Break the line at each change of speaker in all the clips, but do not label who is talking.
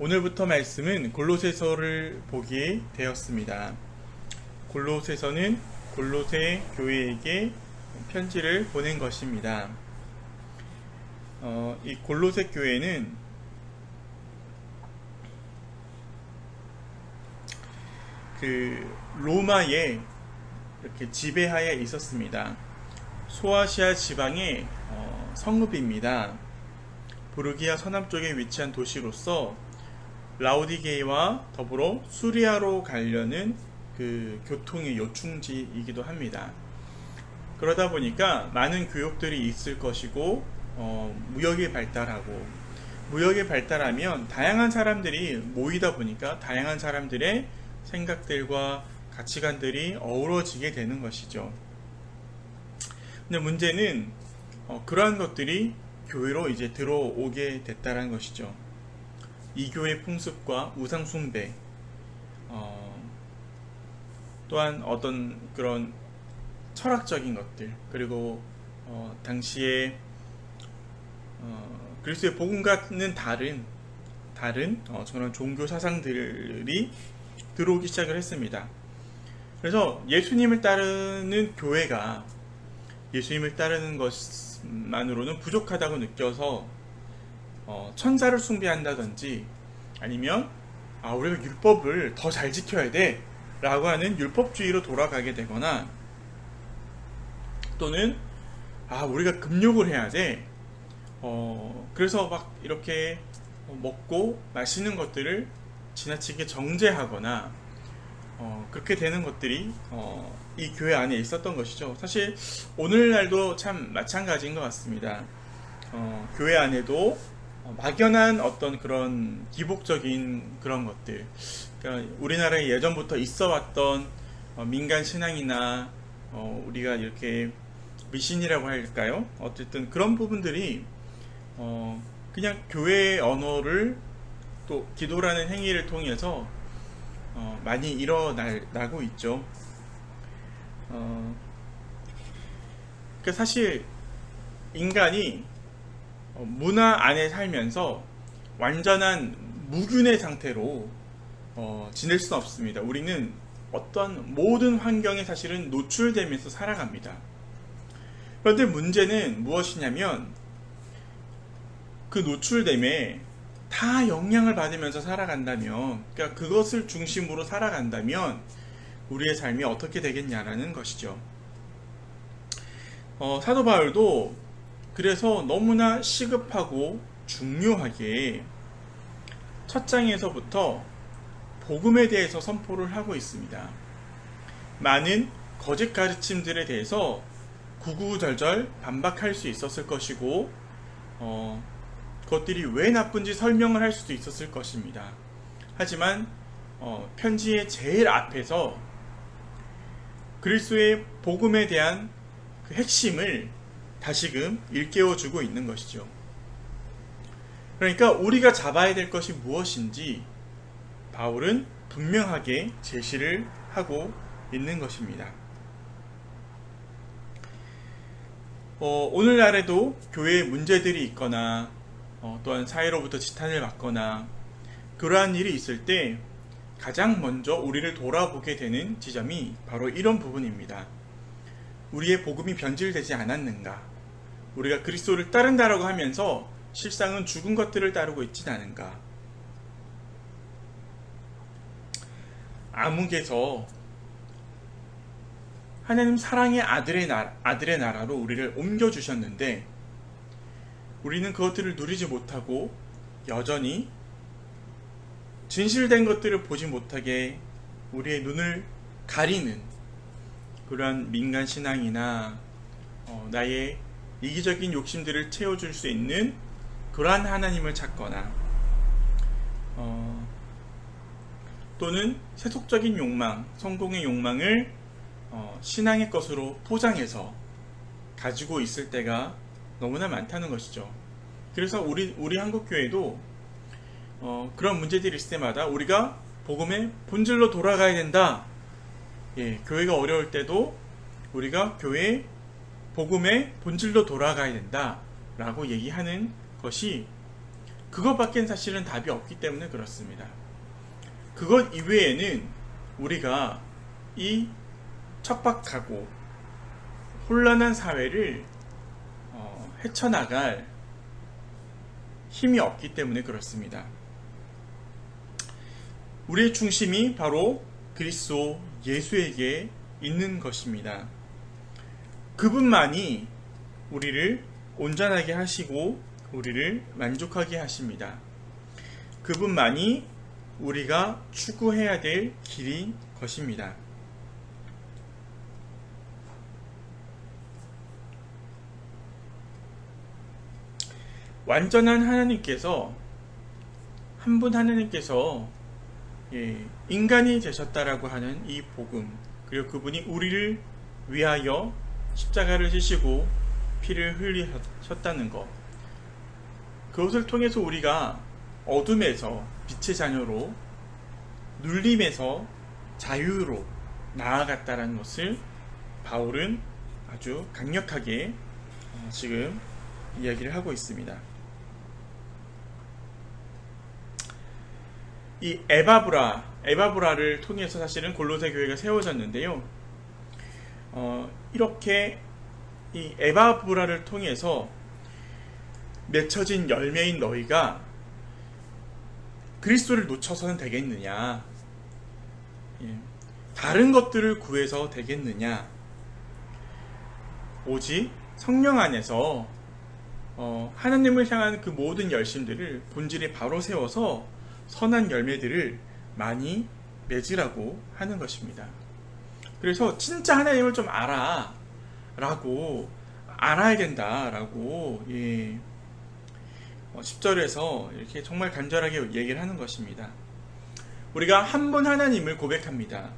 오늘부터 말씀은 골로새서를 보게 되었습니다. 골로새서는 골로새 교회에게 편지를 보낸 것입니다. 어, 이 골로새 교회는 그 로마의 이렇게 지배하에 있었습니다. 소아시아 지방의 어, 성읍입니다. 부르기아 서남쪽에 위치한 도시로서 라우디게이와 더불어 수리아로 가려는 그 교통의 요충지이기도 합니다. 그러다 보니까 많은 교역들이 있을 것이고 어, 무역이 발달하고 무역이 발달하면 다양한 사람들이 모이다 보니까 다양한 사람들의 생각들과 가치관들이 어우러지게 되는 것이죠. 근데 문제는 어, 그러한 것들이 교회로 이제 들어오게 됐다는 것이죠. 이 교회 풍습과 우상 숭배, 어, 또한 어떤 그런 철학적인 것들, 그리고 어, 당시에 어, 그리스도의 복음과는 다른 다른 어, 저런 종교 사상들이 들어오기 시작을 했습니다. 그래서 예수님을 따르는 교회가 예수님을 따르는 것만으로는 부족하다고 느껴서 어, 천사를 숭배한다든지 아니면 아, 우리가 율법을 더 잘 지켜야 돼 라고 하는 율법주의로 돌아가게 되거나 또는 아 우리가 금욕을 해야 돼 어, 그래서 막 이렇게 먹고 마시는 것들을 지나치게 정죄하거나 어, 그렇게 되는 것들이 어, 이 교회 안에 있었던 것이죠. 사실 오늘날도 참 마찬가지인 것 같습니다. 어, 교회 안에도 어, 막연한 어떤 그런 기복적인 그런 것들, 그러니까 우리나라에 예전부터 있어 왔던 어, 민간 신앙이나 어, 우리가 이렇게 미신이라고 할까요? 어쨌든 그런 부분들이 어, 그냥 교회의 언어를 또 기도라는 행위를 통해서 어, 많이 일어나고 있죠. 어, 그 사실 인간이 어, 문화 안에 살면서 완전한 무균의 상태로 어, 지낼 수는 없습니다. 우리는 어떤 모든 환경에 사실은 노출되면서 살아갑니다. 그런데 문제는 무엇이냐면 그 노출됨에 다 영향을 받으면서 살아간다면, 그러니까 그것을 중심으로 살아간다면 우리의 삶이 어떻게 되겠냐라는 것이죠. 어, 사도 바울도 그래서 너무나 시급하고 중요하게 첫 장에서부터 복음에 대해서 선포를 하고 있습니다. 많은 거짓 가르침들에 대해서 구구절절 반박할 수 있었을 것이고, 어, 그것들이 왜 나쁜지 설명을 할 수도 있었을 것입니다. 하지만 어, 편지의 제일 앞에서 그리스도의 복음에 대한 그 핵심을 다시금 일깨워 주고 있는 것이죠. 그러니까 우리가 잡아야 될 것이 무엇인지 바울은 분명하게 제시를 하고 있는 것입니다. 어, 오늘날에도 교회에 문제들이 있거나 어, 또한 사회로부터 지탄을 받거나 그러한 일이 있을 때 가장 먼저 우리를 돌아보게 되는 지점이 바로 이런 부분입니다. 우리의 복음이 변질되지 않았는가? 우리가 그리스도를 따른다라고 하면서 실상은 죽은 것들을 따르고 있지 않은가? 암흑에서 하나님 사랑의 아들의, 나, 아들의 나라로 우리를 옮겨 주셨는데 우리는 그것들을 누리지 못하고 여전히 진실된 것들을 보지 못하게 우리의 눈을 가리는 그러한 민간 신앙이나 어, 나의 이기적인 욕심들을 채워줄 수 있는 그러한 하나님을 찾거나 어, 또는 세속적인 욕망, 성공의 욕망을 어, 신앙의 것으로 포장해서 가지고 있을 때가 너무나 많다는 것이죠. 그래서 우리 우리 한국 교회도 어, 그런 문제들이 있을 때마다 우리가 복음의 본질로 돌아가야 된다. 예, 교회가 어려울 때도 우리가 교회 복음의 본질로 돌아가야 된다 라고 얘기하는 것이 그것밖엔 사실은 답이 없기 때문에 그렇습니다. 그것 이외에는 우리가 이 척박하고 혼란한 사회를 어, 헤쳐나갈 힘이 없기 때문에 그렇습니다. 우리의 중심이 바로 그리스도 예수에게 있는 것입니다. 그분만이 우리를 온전하게 하시고 우리를 만족하게 하십니다. 그분만이 우리가 추구해야 될 길인 것입니다. 완전한 하나님께서 한 분 하나님께서 예, 인간이 되셨다라고 하는 이 복음 그리고 그분이 우리를 위하여 십자가를 지시고 피를 흘리셨다는 것 그것을 통해서 우리가 어둠에서 빛의 자녀로 눌림에서 자유로 나아갔다는 것을 바울은 아주 강력하게 어, 지금 이야기를 하고 있습니다. 이 에바브라, 에바브라를 통해서 사실은 골로새 교회가 세워졌는데요. 어, 이렇게 이 에바브라를 통해서 맺혀진 열매인 너희가 그리스도를 놓쳐서는 되겠느냐? 예. 다른 것들을 구해서 되겠느냐? 오직 성령 안에서 어, 하나님을 향한 그 모든 열심들을 본질에 바로 세워서 선한 열매들을 많이 맺으라고 하는 것입니다. 그래서 진짜 하나님을 좀 알아 라고 알아야 된다 라고 예. 10절에서 이렇게 정말 간절하게 얘기를 하는 것입니다. 우리가 한 분 하나님을 고백합니다.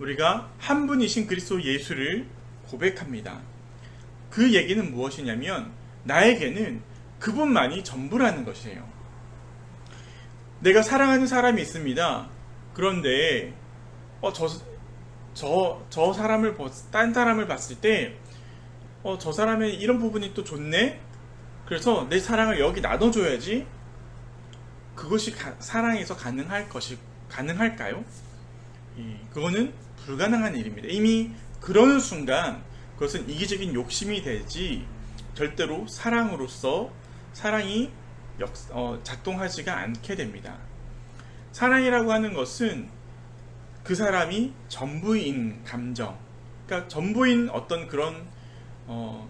우리가 한 분이신 그리스도 예수를 고백합니다. 그 얘기는 무엇이냐면 나에게는 그분만이 전부라는 것이에요. 내가 사랑하는 사람이 있습니다. 그런데 어, 저, 저, 저 사람을 딴 사람을 봤을 때 어, 저 사람의 이런 부분이 또 좋네? 그래서 내 사랑을 여기 나눠줘야지 그것이 가, 사랑에서 가능할 것이 가능할까요? 예, 그거는 불가능한 일입니다. 이미 그러는 순간 그것은 이기적인 욕심이 되지 절대로 사랑으로서 사랑이 역, 어, 작동하지가 않게 됩니다. 사랑이라고 하는 것은 그 사람이 전부인 감정, 그러니까 전부인 어떤 그런 어,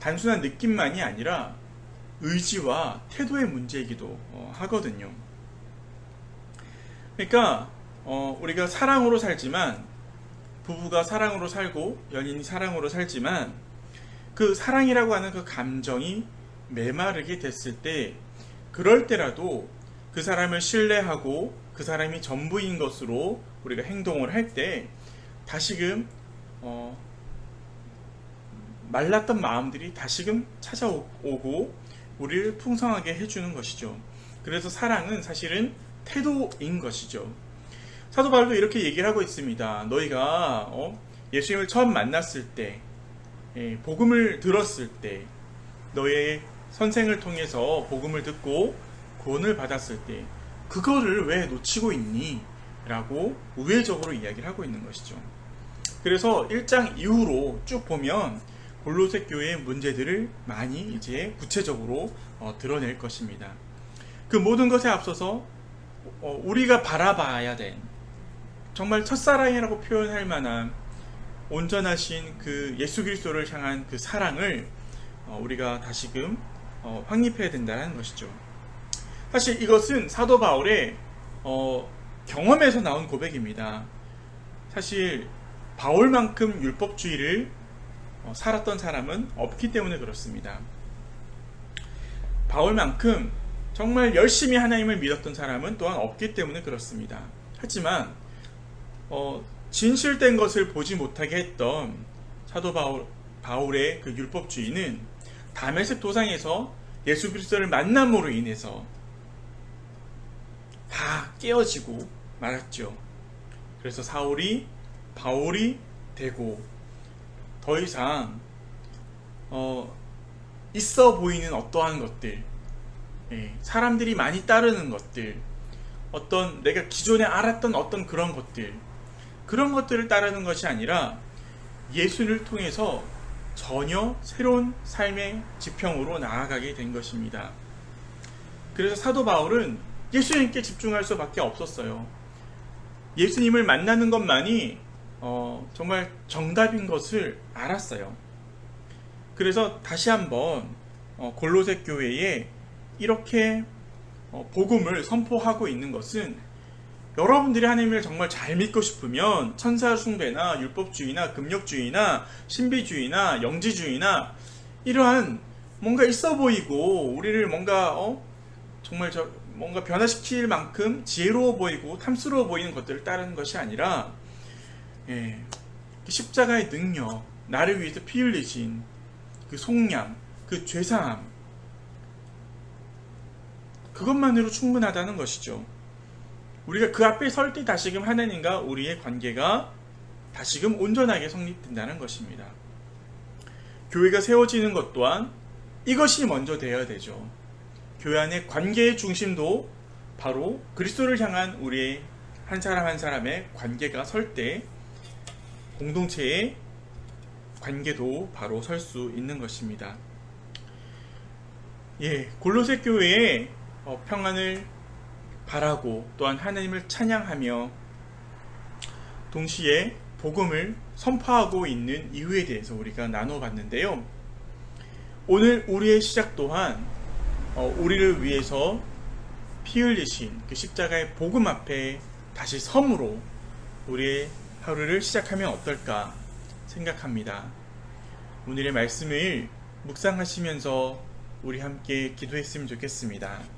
단순한 느낌만이 아니라 의지와 태도의 문제이기도 어, 하거든요. 그러니까 어, 우리가 사랑으로 살지만 부부가 사랑으로 살고 연인이 사랑으로 살지만 그 사랑이라고 하는 그 감정이 메마르게 됐을 때 그럴 때라도 그 사람을 신뢰하고 그 사람이 전부인 것으로 우리가 행동을 할 때 다시금 어, 말랐던 마음들이 다시금 찾아오고 우리를 풍성하게 해주는 것이죠. 그래서 사랑은 사실은 태도인 것이죠. 사도 바울도 이렇게 얘기를 하고 있습니다. 너희가 어, 예수님을 처음 만났을 때, 예, 복음을 들었을 때, 너의 선생을 통해서 복음을 듣고 구원을 받았을 때, 그거를 왜 놓치고 있니? 라고 우회적으로 이야기를 하고 있는 것이죠. 그래서 1장 이후로 쭉 보면 골로새 교회의 문제들을 많이 이제 구체적으로 어, 드러낼 것입니다. 그 모든 것에 앞서서 어, 우리가 바라봐야 된 정말 첫사랑이라고 표현할 만한 온전하신 그 예수 그리스도를 향한 그 사랑을 어, 우리가 다시금 어, 확립해야 된다는 것이죠. 사실 이것은 사도 바울의 어, 경험에서 나온 고백입니다. 사실 바울만큼 율법주의를 어, 살았던 사람은 없기 때문에 그렇습니다. 바울만큼 정말 열심히 하나님을 믿었던 사람은 또한 없기 때문에 그렇습니다. 하지만 어, 진실된 것을 보지 못하게 했던 사도 바울, 바울의 그 율법주의는 다메섹 도상에서 예수 그리스도를 만남으로 인해서 다 깨어지고 말았죠. 그래서 사울이 바울이 되고 더 이상 어, 있어 보이는 어떠한 것들 예, 사람들이 많이 따르는 것들, 어떤 내가 기존에 알았던 어떤 그런 것들, 그런 것들을 따르는 것이 아니라 예수를 통해서 전혀 새로운 삶의 지평으로 나아가게 된 것입니다. 그래서 사도 바울은 예수님께 집중할 수밖에 없었어요. 예수님을 만나는 것만이 어, 정말 정답인 것을 알았어요. 그래서 다시 한번 어, 골로새 교회에 이렇게 어, 복음을 선포하고 있는 것은 여러분들이 하나님을 정말 잘 믿고 싶으면 천사 숭배나 율법주의나 금욕주의나 신비주의나 영지주의나 이러한 뭔가 있어 보이고 우리를 뭔가 어? 정말 저 뭔가 변화시킬 만큼 지혜로워 보이고 탐스러워 보이는 것들을 따르는 것이 아니라 예, 십자가의 능력, 나를 위해서 피 흘리신 그 속량, 그 죄사함 그것만으로 충분하다는 것이죠. 우리가 그 앞에 설 때 다시금 하나님과 우리의 관계가 다시금 온전하게 성립된다는 것입니다. 교회가 세워지는 것 또한 이것이 먼저 되어야 되죠. 교회 안의 관계의 중심도 바로 그리스도를 향한 우리의 한 사람 한 사람의 관계가 설 때 공동체의 관계도 바로 설 수 있는 것입니다. 예, 골로새 교회의 어, 평안을 바라고 또한 하나님을 찬양하며 동시에 복음을 선포하고 있는 이유에 대해서 우리가 나눠봤는데요. 오늘 우리의 시작 또한 어, 우리를 위해서 피 흘리신 그 십자가의 복음 앞에 다시 섬으로 우리의 하루를 시작하면 어떨까 생각합니다. 오늘의 말씀을 묵상하시면서 우리 함께 기도했으면 좋겠습니다.